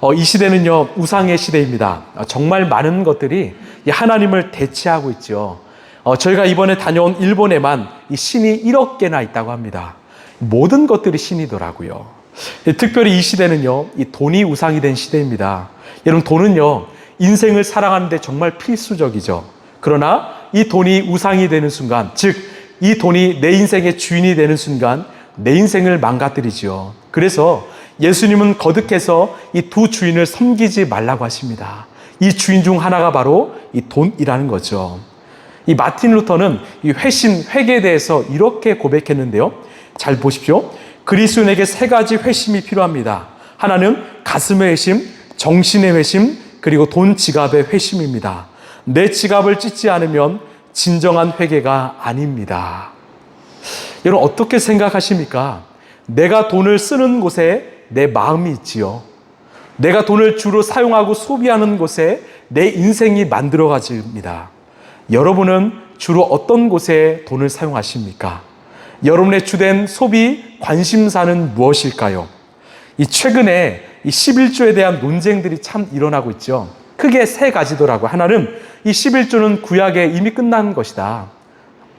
어, 이 시대는요, 우상의 시대입니다. 어, 정말 많은 것들이 이 하나님을 대체하고 있죠. 어, 저희가 이번에 다녀온 일본에만 이 신이 1억 개나 있다고 합니다. 모든 것들이 신이더라고요. 예, 특별히 이 시대는요, 이 돈이 우상이 된 시대입니다. 여러분, 돈은요, 인생을 살아가는데 정말 필수적이죠. 그러나 이 돈이 우상이 되는 순간, 즉, 이 돈이 내 인생의 주인이 되는 순간, 내 인생을 망가뜨리지요. 그래서 예수님은 거듭해서 이 두 주인을 섬기지 말라고 하십니다. 이 주인 중 하나가 바로 이 돈이라는 거죠. 이 마틴 루터는 이 회신, 회개에 대해서 이렇게 고백했는데요. 잘 보십시오. 그리스도인에게 세 가지 회심이 필요합니다. 하나는 가슴의 회심, 정신의 회심, 그리고 돈 지갑의 회심입니다. 내 지갑을 찢지 않으면 진정한 회개가 아닙니다. 여러분 어떻게 생각하십니까? 내가 돈을 쓰는 곳에 내 마음이 있지요. 내가 돈을 주로 사용하고 소비하는 곳에 내 인생이 만들어가집니다. 여러분은 주로 어떤 곳에 돈을 사용하십니까? 여러분의 주된 소비 관심사는 무엇일까요? 이 최근에 이 11조에 대한 논쟁들이 참 일어나고 있죠. 크게 세 가지더라고요. 하나는 이 11조는 구약에 이미 끝난 것이다.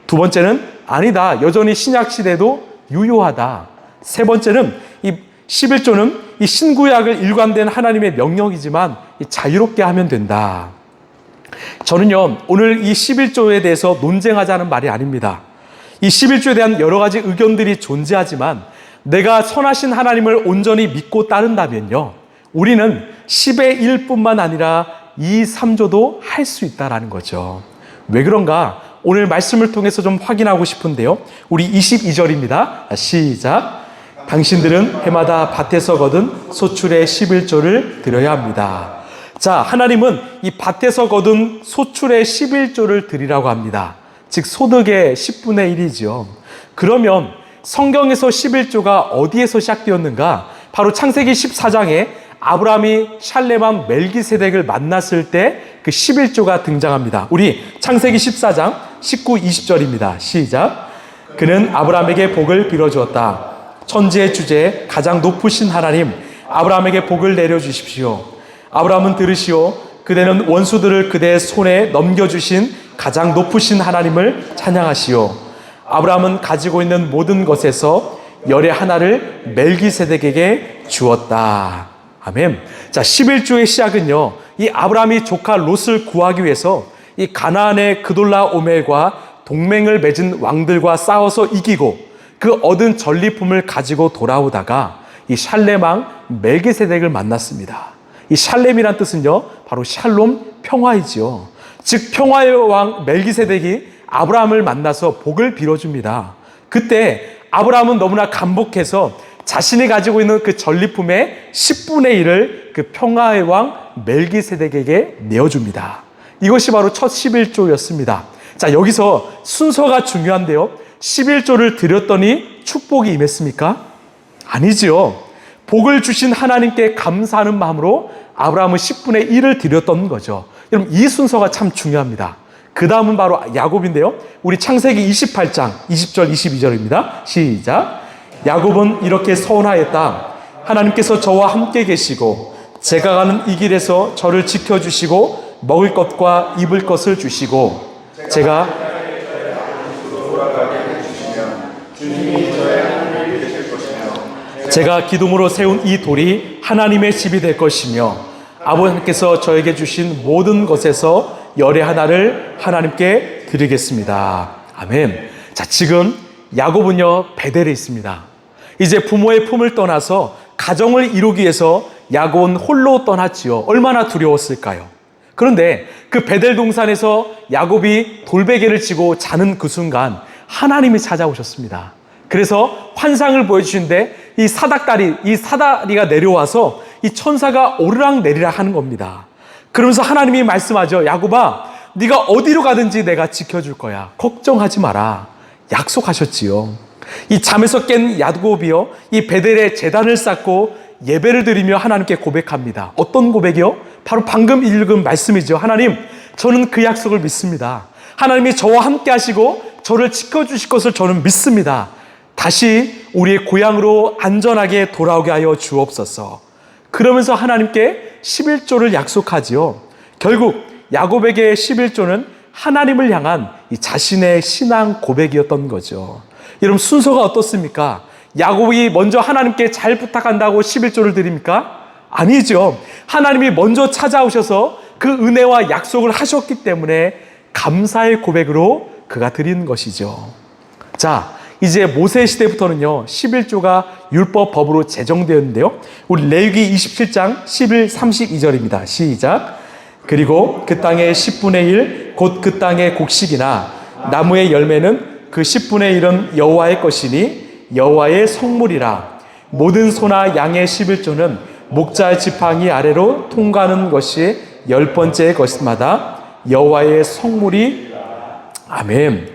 두 번째는 아니다. 여전히 신약 시대도 유효하다. 세 번째는 이 11조는 이 신구약을 일관된 하나님의 명령이지만 자유롭게 하면 된다. 저는요, 오늘 이 11조에 대해서 논쟁하자는 말이 아닙니다. 이 11조에 대한 여러 가지 의견들이 존재하지만 내가 선하신 하나님을 온전히 믿고 따른다면요, 우리는 10의 1뿐만 아니라 이 3조도 할 수 있다라는 거죠. 왜 그런가? 오늘 말씀을 통해서 좀 확인하고 싶은데요. 우리 22절입니다. 시작. 당신들은 해마다 밭에서 거둔 소출의 11조를 드려야 합니다. 자, 하나님은 이 밭에서 거둔 소출의 11조를 드리라고 합니다. 즉, 소득의 10분의 1이죠. 그러면 성경에서 11조가 어디에서 시작되었는가? 바로 창세기 14장에 아브라함이 샬레만 멜기세덱을 만났을 때 그 11조가 등장합니다. 우리 창세기 14장 19, 20절입니다. 시작. 그는 아브라함에게 복을 빌어주었다. 천지의 주제 가장 높으신 하나님 아브라함에게 복을 내려 주십시오. 아브라함은 들으시오. 그대는 원수들을 그대의 손에 넘겨주신 가장 높으신 하나님을 찬양하시오. 아브라함은 가지고 있는 모든 것에서 열의 하나를 멜기세덱에게 주었다. 아멘. 자, 11조의 시작은요. 이 아브라함이 조카 롯을 구하기 위해서 이 가나안의 그돌라 오멜과 동맹을 맺은 왕들과 싸워서 이기고 그 얻은 전리품을 가지고 돌아오다가 이 샬렘왕 멜기세덱을 만났습니다. 이 샬렘이란 뜻은요, 바로 샬롬 평화이지요. 즉 평화의 왕 멜기세덱이 아브라함을 만나서 복을 빌어줍니다. 그때 아브라함은 너무나 감복해서 자신이 가지고 있는 그 전리품의 10분의 1을 그 평화의 왕 멜기세덱에게 내어줍니다. 이것이 바로 첫 11조였습니다. 자, 여기서 순서가 중요한데요. 11조를 드렸더니 축복이 임했습니까? 아니지요. 복을 주신 하나님께 감사하는 마음으로 아브라함은 10분의 1을 드렸던 거죠. 여러분, 이 순서가 참 중요합니다. 그 다음은 바로 야곱인데요. 우리 창세기 28장 20절 22절입니다. 시작. 야곱은 이렇게 서운하였다. 하나님께서 저와 함께 계시고 제가 가는 이 길에서 저를 지켜주시고 먹을 것과 입을 것을 주시고 제가 제가 기둥으로 세운 이 돌이 하나님의 집이 될 것이며 아버님께서 저에게 주신 모든 것에서 열의 하나를 하나님께 드리겠습니다. 아멘. 자, 지금 야곱은요, 베델에 있습니다. 이제 부모의 품을 떠나서 가정을 이루기 위해서 야곱은 홀로 떠났지요. 얼마나 두려웠을까요? 그런데 그 베델 동산에서 야곱이 돌베개를 치고 자는 그 순간 하나님이 찾아오셨습니다. 그래서 환상을 보여주신데 이 사닥다리, 이 사다리가 내려와서 이 천사가 오르락 내리락 하는 겁니다. 그러면서 하나님이 말씀하죠. 야곱아, 네가 어디로 가든지 내가 지켜줄 거야. 걱정하지 마라. 약속하셨지요. 이 잠에서 깬 야곱이요. 이 베델에 재단을 쌓고 예배를 드리며 하나님께 고백합니다. 어떤 고백이요? 바로 방금 읽은 말씀이죠. 하나님, 저는 그 약속을 믿습니다. 하나님이 저와 함께 하시고 저를 지켜주실 것을 저는 믿습니다. 다시 우리의 고향으로 안전하게 돌아오게 하여 주옵소서. 그러면서 하나님께 11조를 약속하지요. 결국 야곱에게 11조는 하나님을 향한 이 자신의 신앙 고백이었던 거죠. 여러분 순서가 어떻습니까? 야곱이 먼저 하나님께 잘 부탁한다고 11조를 드립니까? 아니죠. 하나님이 먼저 찾아오셔서 그 은혜와 약속을 하셨기 때문에 감사의 고백으로 그가 드린 것이죠. 자, 이제 모세 시대부터는요, 11조가 율법 법으로 제정되었는데요. 우리 레위기 27장 11, 32절입니다. 시작. 그리고 그 땅의 10분의 1, 곧 그 땅의 곡식이나 나무의 열매는 그 10분의 1은 여호와의 것이니 여호와의 성물이라. 모든 소나 양의 11조는 목자 지팡이 아래로 통과하는 것이 열 번째 것마다 여호와의 성물이 아멘.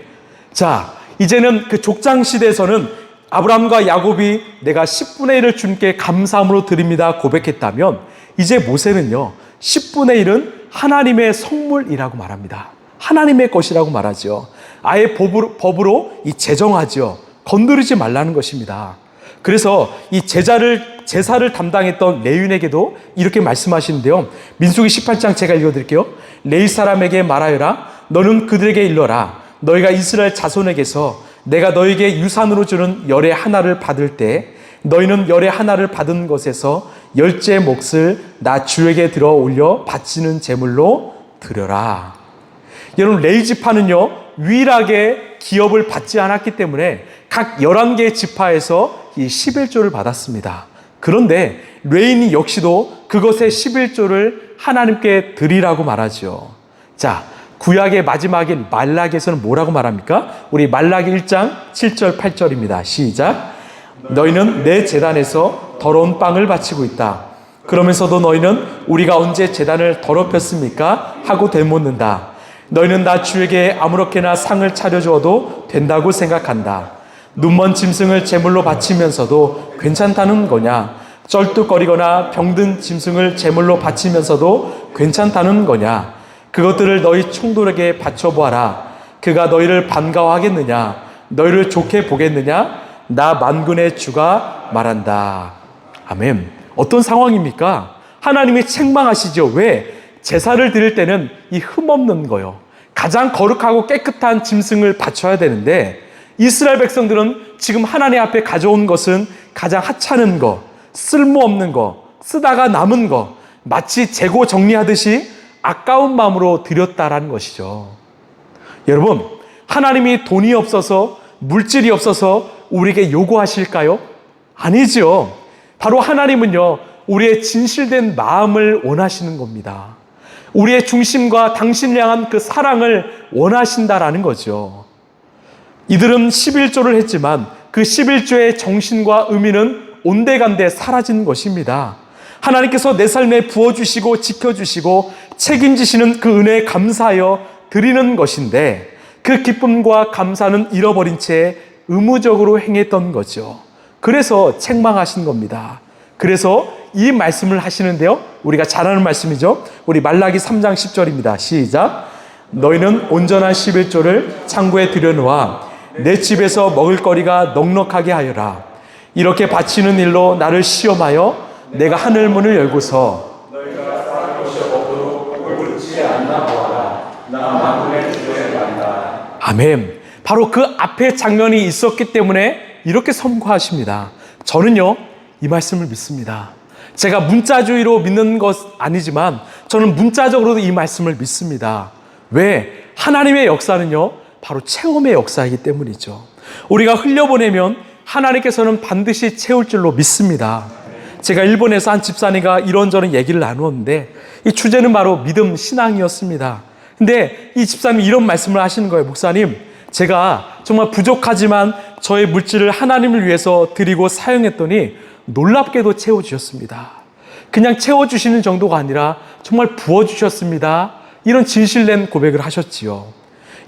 자, 이제는 그 족장 시대에서는 아브라함과 야곱이 내가 10분의 1을 주님께 감사함으로 드립니다 고백했다면 이제 모세는요 10분의 1은 하나님의 성물이라고 말합니다. 하나님의 것이라고 말하죠. 아예 법으로, 법으로 이 제정하죠. 건드리지 말라는 것입니다. 그래서 이 제자를 제사를 담당했던 레윈에게도 이렇게 말씀하시는데요. 민수기 18장 제가 읽어드릴게요. 레위 사람에게 말하여라. 너는 그들에게 일러라. 너희가 이스라엘 자손에게서 내가 너에게 유산으로 주는 열의 하나를 받을 때 너희는 열의 하나를 받은 것에서 열째 몫을 나 주에게 들어 올려 바치는 제물로 드려라. 여러분 레위 지파는요 유일하게 기업을 받지 않았기 때문에 각 11개의 지파에서 이 11조를 받았습니다. 그런데 레인이 역시도 그것의 11조를 하나님께 드리라고 말하죠. 자, 구약의 마지막인 말락에서는 뭐라고 말합니까? 우리 말라기 1장 7절 8절입니다. 시작. 너희는 내 재단에서 더러운 빵을 바치고 있다. 그러면서도 너희는 우리가 언제 재단을 더럽혔습니까? 하고 되묻는다. 너희는 나 주에게 아무렇게나 상을 차려주어도 된다고 생각한다. 눈먼 짐승을 제물로 바치면서도 괜찮다는 거냐? 쩔뚝거리거나 병든 짐승을 제물로 바치면서도 괜찮다는 거냐? 그것들을 너희 총독에게 바쳐보아라. 그가 너희를 반가워하겠느냐? 너희를 좋게 보겠느냐? 나 만군의 주가 말한다. 아멘. 어떤 상황입니까? 하나님이 책망하시죠. 왜? 제사를 드릴 때는 이 흠없는 거요. 가장 거룩하고 깨끗한 짐승을 바쳐야 되는데 이스라엘 백성들은 지금 하나님 앞에 가져온 것은 가장 하찮은 거, 쓸모없는 거, 쓰다가 남은 거, 마치 재고 정리하듯이 아까운 마음으로 드렸다라는 것이죠. 여러분, 하나님이 돈이 없어서 물질이 없어서 우리에게 요구하실까요? 아니죠. 바로 하나님은요, 우리의 진실된 마음을 원하시는 겁니다. 우리의 중심과 당신을 향한 그 사랑을 원하신다라는 거죠. 이들은 11조를 했지만 그 11조의 정신과 의미는 온데간데 사라진 것입니다. 하나님께서 내 삶에 부어주시고 지켜주시고 책임지시는 그 은혜에 감사하여 드리는 것인데 그 기쁨과 감사는 잃어버린 채 의무적으로 행했던 거죠. 그래서 책망하신 겁니다. 그래서 이 말씀을 하시는데요. 우리가 잘 아는 말씀이죠. 우리 말라기 3장 10절입니다. 시작. 너희는 온전한 11조를 창고에 들여놓아 내 집에서 먹을 거리가 넉넉하게 하여라. 이렇게 바치는 일로 나를 시험하여 내가 하늘 문을 열고서 아멘. 바로 그 앞에 장면이 있었기 때문에 이렇게 선고하십니다. 저는요, 이 말씀을 믿습니다. 제가 문자주의로 믿는 것 아니지만 저는 문자적으로도 이 말씀을 믿습니다. 왜? 하나님의 역사는요, 바로 체험의 역사이기 때문이죠. 우리가 흘려보내면 하나님께서는 반드시 채울 줄로 믿습니다. 제가 일본에서 한 집사님과 이런저런 얘기를 나누었는데 이 주제는 바로 믿음 신앙이었습니다. 근데 이 집사님이 이런 말씀을 하시는 거예요. 목사님, 제가 정말 부족하지만 저의 물질을 하나님을 위해서 드리고 사용했더니 놀랍게도 채워주셨습니다. 그냥 채워주시는 정도가 아니라 정말 부어주셨습니다. 이런 진실된 고백을 하셨지요.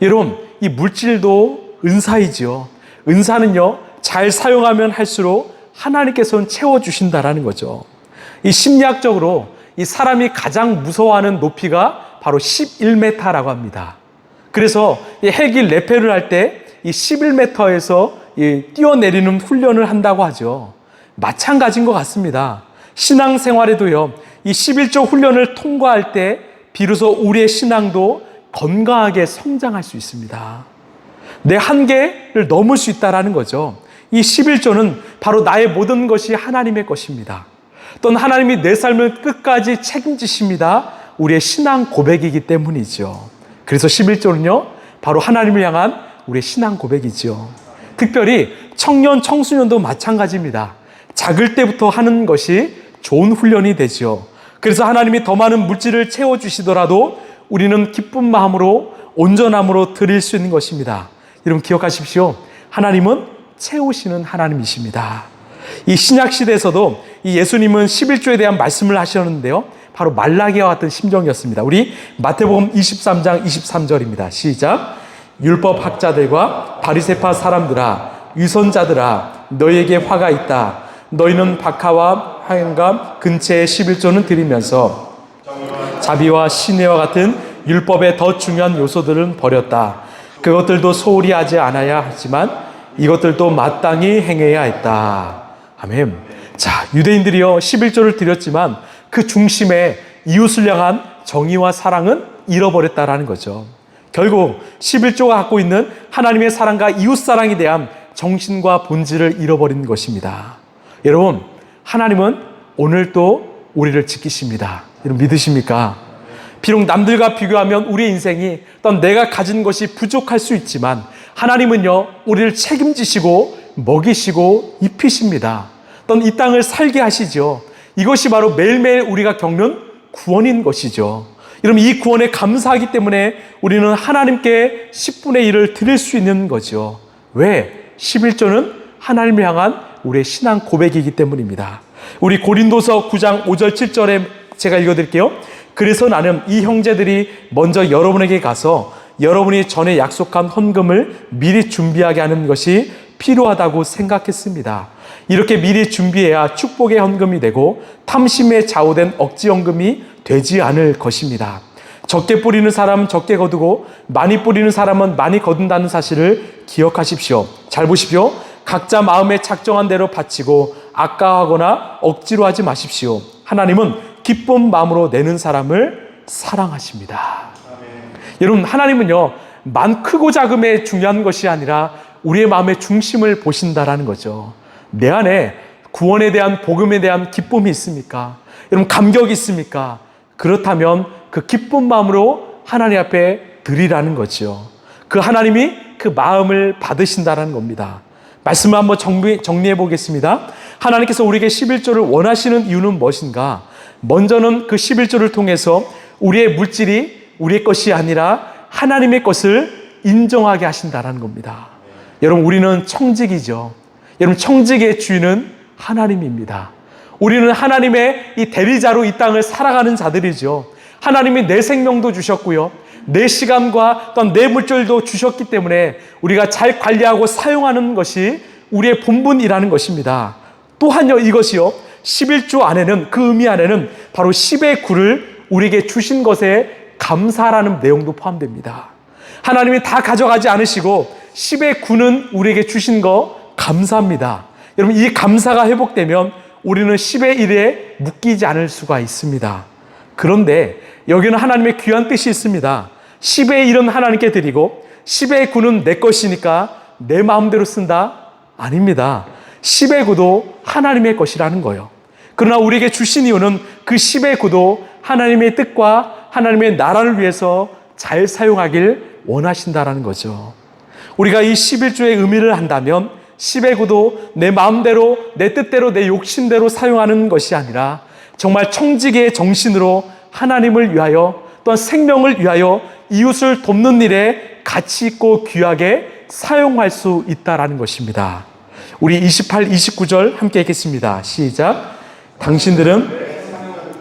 여러분, 이 물질도 은사이지요. 은사는요, 잘 사용하면 할수록 하나님께서는 채워주신다라는 거죠. 이 심리학적으로 이 사람이 가장 무서워하는 높이가 바로 11m라고 합니다. 그래서 이 헬기 레페를 할 때 이 11m에서 이 뛰어내리는 훈련을 한다고 하죠. 마찬가지인 것 같습니다. 신앙생활에도요, 이 11조 훈련을 통과할 때 비로소 우리의 신앙도 건강하게 성장할 수 있습니다. 내 한계를 넘을 수 있다라는 거죠. 이 11조는 바로 나의 모든 것이 하나님의 것입니다. 또는 하나님이 내 삶을 끝까지 책임지십니다. 우리의 신앙 고백이기 때문이죠. 그래서 11조는요, 바로 하나님을 향한 우리의 신앙 고백이죠. 특별히 청년, 청소년도 마찬가지입니다. 작을 때부터 하는 것이 좋은 훈련이 되죠. 그래서 하나님이 더 많은 물질을 채워주시더라도 우리는 기쁜 마음으로 온전함으로 드릴 수 있는 것입니다. 여러분 기억하십시오. 하나님은 채우시는 하나님이십니다. 이 신약 시대에서도 이 예수님은 11조에 대한 말씀을 하셨는데요. 바로 말라기와 같은 심정이었습니다. 우리 마태복음 23장 23절입니다. 시작. 율법 학자들과 바리새파 사람들아 위선자들아 너희에게 화가 있다. 너희는 박하와 화염과 근처의 11조는 드리면서 자비와 신뢰와 같은 율법의 더 중요한 요소들은 버렸다. 그것들도 소홀히 하지 않아야 하지만 이것들도 마땅히 행해야 했다. 아멘. 자, 유대인들이요, 11조를 드렸지만 그 중심에 이웃을 향한 정의와 사랑은 잃어버렸다라는 거죠. 결국 11조가 갖고 있는 하나님의 사랑과 이웃 사랑에 대한 정신과 본질을 잃어버린 것입니다. 여러분, 하나님은 오늘도 우리를 지키십니다. 여러분 믿으십니까? 비록 남들과 비교하면 우리의 인생이 어떤 내가 가진 것이 부족할 수 있지만 하나님은요, 우리를 책임지시고 먹이시고 입히십니다. 어떤 이 땅을 살게 하시죠. 이것이 바로 매일매일 우리가 겪는 구원인 것이죠. 여러분, 이 구원에 감사하기 때문에 우리는 하나님께 10분의 1을 드릴 수 있는 거죠. 왜? 11조는 하나님을 향한 우리의 신앙 고백이기 때문입니다. 우리 고린도서 9장 5절 7절에 제가 읽어드릴게요. 그래서 나는 이 형제들이 먼저 여러분에게 가서 여러분이 전에 약속한 헌금을 미리 준비하게 하는 것이 필요하다고 생각했습니다. 이렇게 미리 준비해야 축복의 헌금이 되고 탐심에 좌우된 억지 헌금이 되지 않을 것입니다. 적게 뿌리는 사람은 적게 거두고 많이 뿌리는 사람은 많이 거둔다는 사실을 기억하십시오. 잘 보십시오. 각자 마음에 작정한 대로 바치고 아까워하거나 억지로 하지 마십시오. 하나님은 기쁜 마음으로 내는 사람을 사랑하십니다. 여러분, 하나님은요, 만 크고 작음에 중요한 것이 아니라 우리의 마음의 중심을 보신다라는 거죠. 내 안에 구원에 대한 복음에 대한 기쁨이 있습니까? 여러분, 감격이 있습니까? 그렇다면 그 기쁜 마음으로 하나님 앞에 드리라는 거죠. 그 하나님이 그 마음을 받으신다라는 겁니다. 말씀을 한번 정리, 정리해 보겠습니다. 하나님께서 우리에게 11조를 원하시는 이유는 무엇인가? 먼저는 그 11조를 통해서 우리의 물질이 우리의 것이 아니라 하나님의 것을 인정하게 하신다라는 겁니다. 여러분, 우리는 청직이죠. 여러분, 청직의 주인은 하나님입니다. 우리는 하나님의 이 대리자로 이 땅을 살아가는 자들이죠. 하나님이 내 생명도 주셨고요. 내 시간과 또한 내 물질도 주셨기 때문에 우리가 잘 관리하고 사용하는 것이 우리의 본분이라는 것입니다. 또한요, 이것이요. 11조 안에는, 그 의미 안에는 바로 10의 구를 우리에게 주신 것에 감사라는 내용도 포함됩니다. 하나님이 다 가져가지 않으시고 10의 구는 우리에게 주신 거 감사합니다. 여러분, 이 감사가 회복되면 우리는 10의 1에 묶이지 않을 수가 있습니다. 그런데 여기는 하나님의 귀한 뜻이 있습니다. 10의 1은 하나님께 드리고 10의 9는 내 것이니까 내 마음대로 쓴다? 아닙니다. 10의 9도 하나님의 것이라는 거예요. 그러나 우리에게 주신 이유는 그 10의 9도 하나님의 뜻과 하나님의 나라를 위해서 잘 사용하길 원하신다라는 거죠. 우리가 이 11조의 의미를 한다면 10의 9도 내 마음대로 내 뜻대로 내 욕심대로 사용하는 것이 아니라 정말 청지기의 정신으로 하나님을 위하여 또한 생명을 위하여 이웃을 돕는 일에 가치 있고 귀하게 사용할 수 있다라는 것입니다. 우리 28, 29절 함께 읽겠습니다. 시작. 당신들은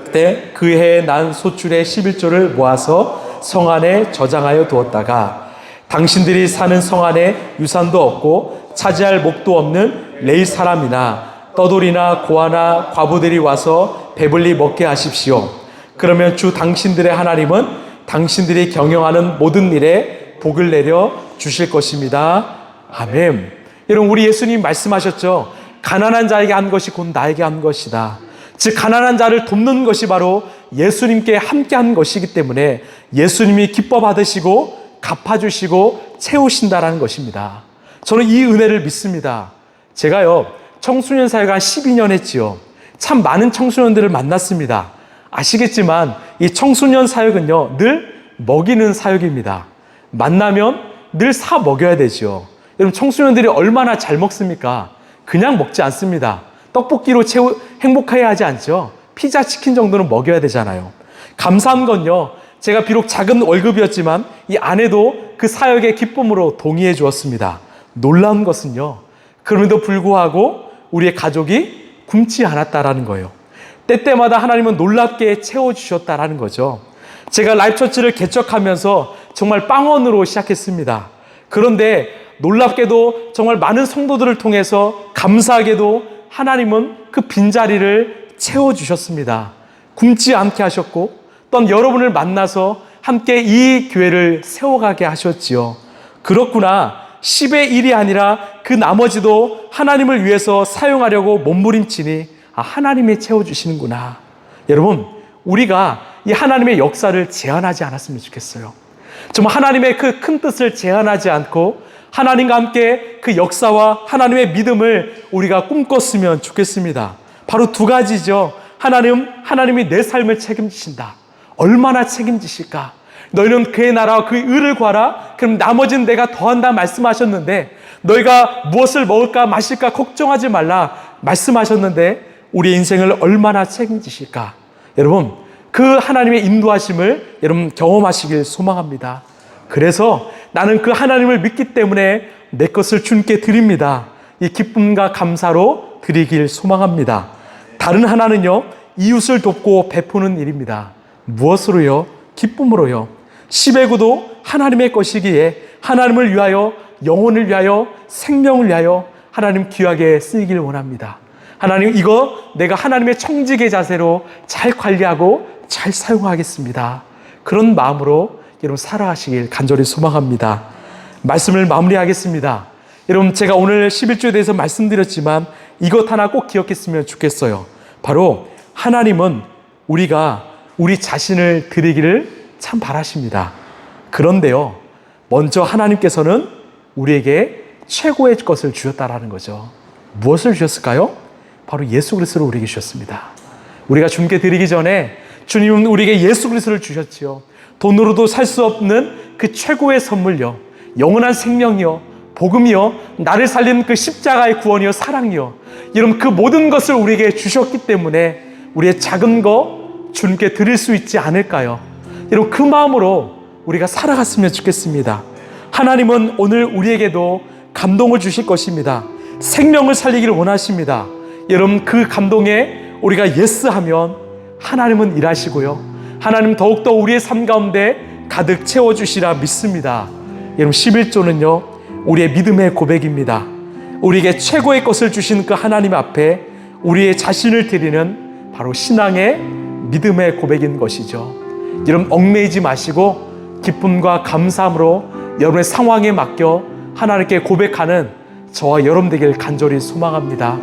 그때 그 해에 난 소출의 11조를 모아서 성 안에 저장하여 두었다가 당신들이 사는 성 안에 유산도 없고 차지할 목도 없는 레이 사람이나 떠돌이나 고아나 과부들이 와서 배불리 먹게 하십시오. 그러면 주 당신들의 하나님은 당신들이 경영하는 모든 일에 복을 내려 주실 것입니다. 아멘. 여러분, 우리 예수님 말씀하셨죠? 가난한 자에게 한 것이 곧 나에게 한 것이다. 즉 가난한 자를 돕는 것이 바로 예수님께 함께한 것이기 때문에 예수님이 기뻐 받으시고 갚아주시고 채우신다라는 것입니다. 저는 이 은혜를 믿습니다. 제가요 청소년 사회가 한 12년 했지요. 참 많은 청소년들을 만났습니다. 아시겠지만 이 청소년 사역은요 늘 먹이는 사역입니다. 만나면 늘 사 먹여야 되죠. 여러분 청소년들이 얼마나 잘 먹습니까? 그냥 먹지 않습니다. 떡볶이로 채우 행복해야 하지 않죠. 피자 치킨 정도는 먹여야 되잖아요. 감사한 건요. 제가 비록 작은 월급이었지만 이 아내도 그 사역의 기쁨으로 동의해 주었습니다. 놀라운 것은요. 그럼에도 불구하고 우리의 가족이 굶지 않았다라는 거예요. 때때마다 하나님은 놀랍게 채워주셨다라는 거죠. 제가 라이프처치를 개척하면서 정말 빵원으로 시작했습니다. 그런데 놀랍게도 정말 많은 성도들을 통해서 감사하게도 하나님은 그 빈자리를 채워주셨습니다. 굶지 않게 하셨고 또 여러분을 만나서 함께 이 교회를 세워가게 하셨지요. 그렇구나. 10의 1이 아니라 그 나머지도 하나님을 위해서 사용하려고 몸부림치니 아, 하나님이 채워주시는구나. 여러분, 우리가 이 하나님의 역사를 제한하지 않았으면 좋겠어요. 정말 하나님의 그 큰 뜻을 제한하지 않고 하나님과 함께 그 역사와 하나님의 믿음을 우리가 꿈꿨으면 좋겠습니다. 바로 두 가지죠. 하나님, 하나님이 내 삶을 책임지신다. 얼마나 책임지실까? 너희는 그의 나라와 그의 의를 구하라. 그럼 나머지는 내가 더한다 말씀하셨는데 너희가 무엇을 먹을까 마실까 걱정하지 말라 말씀하셨는데 우리의 인생을 얼마나 책임지실까? 여러분, 그 하나님의 인도하심을 여러분 경험하시길 소망합니다. 그래서 나는 그 하나님을 믿기 때문에 내 것을 주님께 드립니다. 이 기쁨과 감사로 드리길 소망합니다. 다른 하나는요, 이웃을 돕고 베푸는 일입니다. 무엇으로요? 기쁨으로요. 십의 구도 하나님의 것이기에 하나님을 위하여 영혼을 위하여 생명을 위하여 하나님 귀하게 쓰이길 원합니다. 하나님 이거 내가 하나님의 청지기 자세로 잘 관리하고 잘 사용하겠습니다. 그런 마음으로 여러분 살아가시길 간절히 소망합니다. 말씀을 마무리하겠습니다. 여러분 제가 오늘 11조에 대해서 말씀드렸지만 이것 하나 꼭 기억했으면 좋겠어요. 바로 하나님은 우리가 우리 자신을 드리기를 참 바라십니다. 그런데요. 먼저 하나님께서는 우리에게 최고의 것을 주셨다라는 거죠. 무엇을 주셨을까요? 바로 예수 그리스도를 우리에게 주셨습니다. 우리가 주님께 드리기 전에 주님은 우리에게 예수 그리스도를 주셨지요. 돈으로도 살 수 없는 그 최고의 선물요. 영원한 생명이요. 복음이요. 나를 살린 그 십자가의 구원이요. 사랑이요. 여러분 그 모든 것을 우리에게 주셨기 때문에 우리의 작은 거 주님께 드릴 수 있지 않을까요? 여러분 그 마음으로 우리가 살아갔으면 좋겠습니다. 하나님은 오늘 우리에게도 감동을 주실 것입니다. 생명을 살리기를 원하십니다. 여러분 그 감동에 우리가 예스하면 하나님은 일하시고요. 하나님 더욱더 우리의 삶 가운데 가득 채워주시라 믿습니다. 여러분 11조는요 우리의 믿음의 고백입니다. 우리에게 최고의 것을 주신 그 하나님 앞에 우리의 자신을 드리는 바로 신앙의 믿음의 고백인 것이죠. 여러분 얽매이지 마시고 기쁨과 감사함으로 여러분의 상황에 맡겨 하나님께 고백하는 저와 여러분 되길 간절히 소망합니다.